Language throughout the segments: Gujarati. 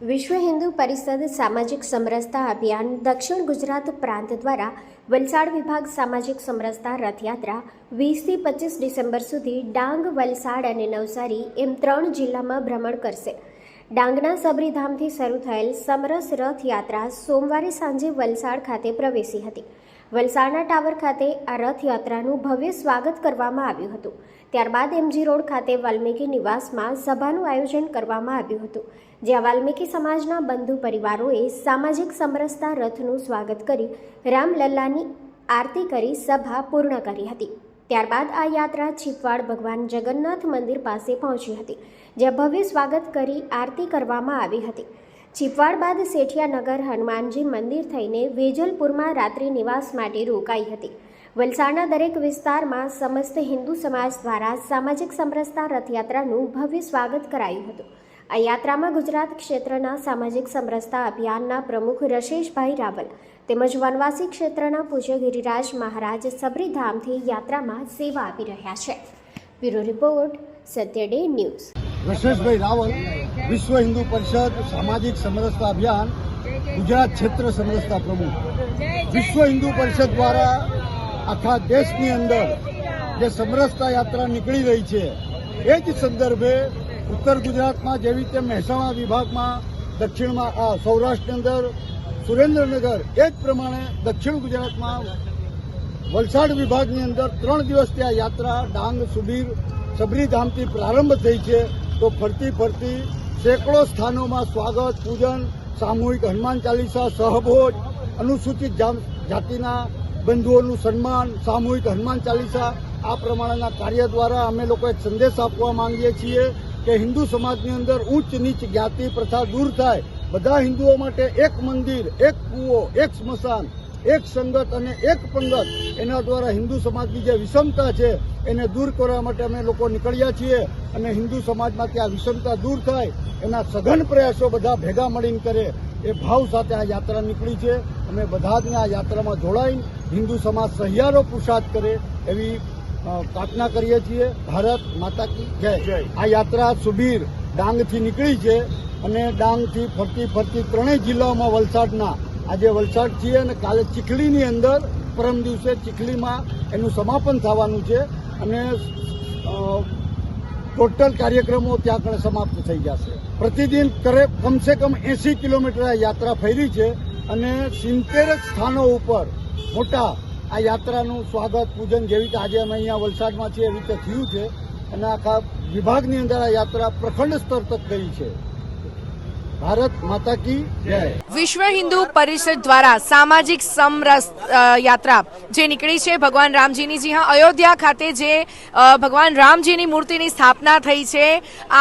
વિશ્વ હિન્દુ પરિષદ સામાજિક સમરસતા અભિયાન દક્ષિણ ગુજરાત પ્રાંત દ્વારા વલસાડ વિભાગ સામાજિક સમરસતા રથયાત્રા વીસથી પચીસ ડિસેમ્બર સુધી ડાંગ, વલસાડ અને નવસારી એમ ત્રણ જિલ્લામાં ભ્રમણ કરશે. ડાંગના સબરીધામથી શરૂ થયેલ સમરસ રથયાત્રા સોમવારે સાંજે વલસાડ ખાતે પ્રવેશી હતી. વલસાડના ટાવર ખાતે આ રથયાત્રાનું ભવ્ય સ્વાગત કરવામાં આવ્યું હતું. ત્યારબાદ એમજી રોડ ખાતે વાલ્મીકી નિવાસમાં સભાનું આયોજન કરવામાં આવ્યું હતું. જ્યાં વાલ્મીકી સમાજના બંધુ પરિવારોએ સામાજિક સમરસતા રથનું સ્વાગત કરી રામલલ્લાની આરતી કરી સભા પૂર્ણ કરી હતી. ત્યારબાદ આ યાત્રા છીપવાડ ભગવાન જગન્નાથ મંદિર પાસે પહોંચી હતી, જ્યાં ભવ્ય સ્વાગત કરી આરતી કરવામાં આવી હતી. છીપવાડ બાદ સેઠિયાનગર હનુમાનજી મંદિર થઈને વેજલપુરમાં રાત્રિ નિવાસ માટે રોકાઈ હતી. વલસાડના દરેક વિસ્તારમાં સમસ્ત હિન્દુ સમાજ દ્વારા સામાજિક સમરસતા રથયાત્રાનું ભવ્ય સ્વાગત કરાયું હતું. આ યાત્રામાં ગુજરાત ક્ષેત્રના સામાજિક સમરસતા અભિયાનના પ્રમુખ રશેશભાઈ રાવલ તેમજ વનવાસી ક્ષેત્રના પૂજ્ય ગિરિરાજ મહારાજ સબરીધામથી યાત્રામાં સેવા આપી રહ્યા છે. Bureau report Satya day news Rawal Vishwa Hindu Parishad સામાજિક સમરસતા અભિયાન ગુજરાત ક્ષેત્ર સમરસતા પ્રમુખ. વિશ્વ હિન્દુ પરિષદ દ્વારા આખા દેશની અંદર જે સમરસતા યાત્રા નીકળી રહી છે એ જ સંદર્ભે ઉત્તર ગુજરાતમાં જેવી રીતે મહેસાણા વિભાગમાં દક્ષિણમાં સૌરાષ્ટ્રની અંદર સુરેન્દ્રનગર એ જ પ્રમાણે દક્ષિણ ગુજરાતમાં વલસાડ વિભાગની અંદર ત્રણ દિવસથી આ યાત્રા ડાંગ સુબીર સબરીધામથી પ્રારંભ થઈ છે તો ફરતી ફરતી સેંકડો સ્થાનોમાં સ્વાગત, પૂજન, સામૂહિક હનુમાન ચાલીસા, સહભોજ, અનુસૂચિત જાતિના બંધુઓનું સન્માન, સામૂહિક હનુમાન ચાલીસા, આ પ્રમાણેના કાર્ય દ્વારા અમે લોકો એક સંદેશ આપવા માંગીએ છીએ કે હિન્દુ સમાજની અંદર ઉચ્ચ નીચ જ્ઞાતિ પ્રથા દૂર થાય. બધા હિન્દુઓ માટે એક મંદિર, એક કૂવો, એક સ્મશાન એક સંગત અને એક પંગત એના દ્વારા હિન્દુ સમાજની જે વિષમતા છે એને દૂર કરવા માટે અમે લોકો નીકળ્યા છીએ અને હિન્દુ સમાજમાંથી આ વિષમતા દૂર થાય એના સઘન પ્રયાસો બધા ભેગા મળીને કરે એ ભાવ સાથે આ યાત્રા નીકળી છે. અમે બધા જને આ યાત્રામાં જોડાઈને હિન્દુ સમાજ સહિયારો પુરુષાર્થ કરે એવી પ્રાર્થના કરીએ છીએ. ભારત માતા કી જય. આ યાત્રા સુબીર ડાંગથી નીકળી છે અને ડાંગથી ફરતી ફરતી ત્રણેય જિલ્લાઓમાં વલસાડના આજે વલસાડ છીએ અને કાલે ચીખલીની અંદર પરમ દિવસે ચીખલીમાં એનું સમાપન થવાનું છે અને ટોટલ કાર્યક્રમો ત્યાં આગળ સમાપ્ત થઈ જશે. પ્રતિદિન કરે કમસે કમ એસી કિલોમીટર આ યાત્રા ફેરી છે અને સિત્તેર સ્થાનો ઉપર મોટા આ યાત્રાનું સ્વાગત પૂજન જેવી રીતે આજે અમે અહીંયા વલસાડમાં છીએ એવી રીતે થયું છે અને આખા વિભાગની અંદર આ યાત્રા પ્રખંડ સ્તર તક ગઈ છે. ભારત માતા કી જય. વિશ્વ હિન્દુ પરિષદ દ્વારા સામાજિક સમરસ યાત્રા જે નીકળી છે ભગવાન રામજીની જી હા અયોધ્યા ખાતે જે ભગવાન રામજીની મૂર્તિની સ્થાપના થઈ છે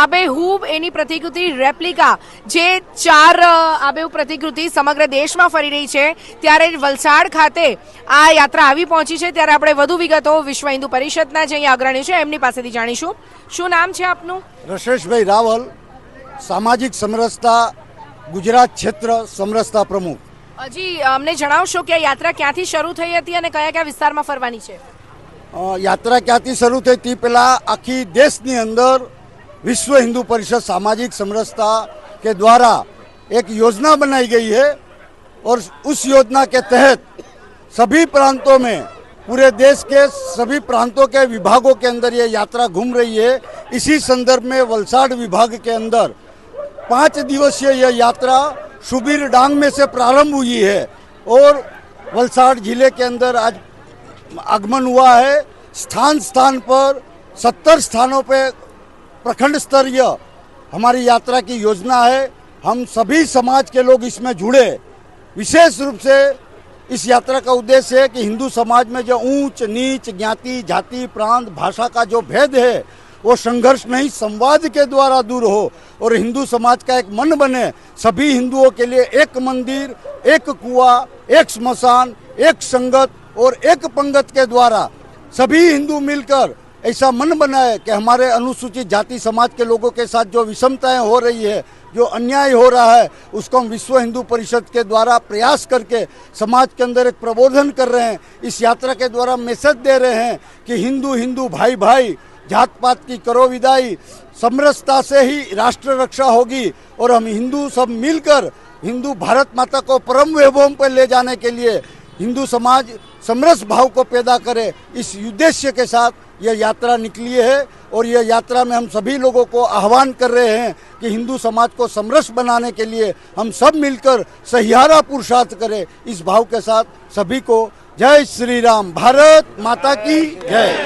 આબેહૂબ એની પ્રતિકૃતિ રેપ્લિકા જે ચાર આબેહૂબ પ્રતિકૃતિ સમગ્ર દેશમાં ફરી રહી છે ત્યારે વલસાડ ખાતે આ યાત્રા આવી પહોંચી છે ત્યારે આપણે વધુ વિગતો વિશ્વ હિન્દુ પરિષદના જે અહીંયા અગ્રણી છે એમની પાસેથી જાણીશું. શું નામ છે આપનું? રશેશભાઈ રાવલ. સામાજિક સમરસતા ગુજરાત ક્ષેત્ર સમરસતા પ્રમુખ હજી અમને જણાવશો કે આ યાત્રા ક્યાંથી શરૂ થઈ હતી અને કયા કયા વિસ્તારમાં ફરવાની છે અ, યાત્રા ક્યાંથી શરૂ થઈ તે પહેલા આખી દેશની અંદર विश्व हिंदू परिषद सामाजिक समरसता के द्वारा एक योजना बनाई गई है और उस योजना के तहत सभी प्रांतों में पूरे देश के सभी प्रांतों के विभागों के अंदर ये यात्रा घूम रही है इसी संदर्भ में वलसाड विभाग के अंदर पाँच दिवसीय यह यात्रा सुबीर डांग में से प्रारंभ हुई है और वलसाड ज़िले के अंदर आज आगमन हुआ है। स्थान स्थान पर सत्तर स्थानों पे प्रखंड स्तरीय हमारी यात्रा की योजना है। हम सभी समाज के लोग इसमें जुड़े। विशेष रूप से इस यात्रा का उद्देश्य है कि हिंदू समाज में जो ऊंच, नीच ज्ञाति जाति, प्रांत, भाषा का जो भेद है वो संघर्ष नहीं संवाद के द्वारा दूर हो और हिंदू समाज का एक मन बने। सभी हिंदुओं के लिए एक मंदिर, एक कुआ, एक स्मशान, एक संगत और एक पंगत के द्वारा सभी हिंदू मिलकर ऐसा मन बनाए कि हमारे अनुसूचित जाति समाज के लोगों के साथ जो विषमताएँ हो रही है, जो अन्याय हो रहा है, उसको हम विश्व हिंदू परिषद के द्वारा प्रयास करके समाज के अंदर एक प्रबोधन कर रहे हैं। इस यात्रा के द्वारा मैसेज दे रहे हैं कि हिंदू हिंदू भाई भाई जात पात की करो विदाई, समरसता से ही राष्ट्र रक्षा होगी और हम हिंदू सब मिलकर हिंदू भारत माता को परम वैभव पर ले जाने के लिए हिंदू समाज समरस भाव को पैदा करे, इस उद्देश्य के साथ यह यात्रा निकली है और यह यात्रा में हम सभी लोगों को आह्वान कर रहे हैं कि हिंदू समाज को समरस बनाने के लिए हम सब मिलकर सहियारा पुरुषार्थ करें। इस भाव के साथ सभी को जय श्री राम। भारत माता की जय।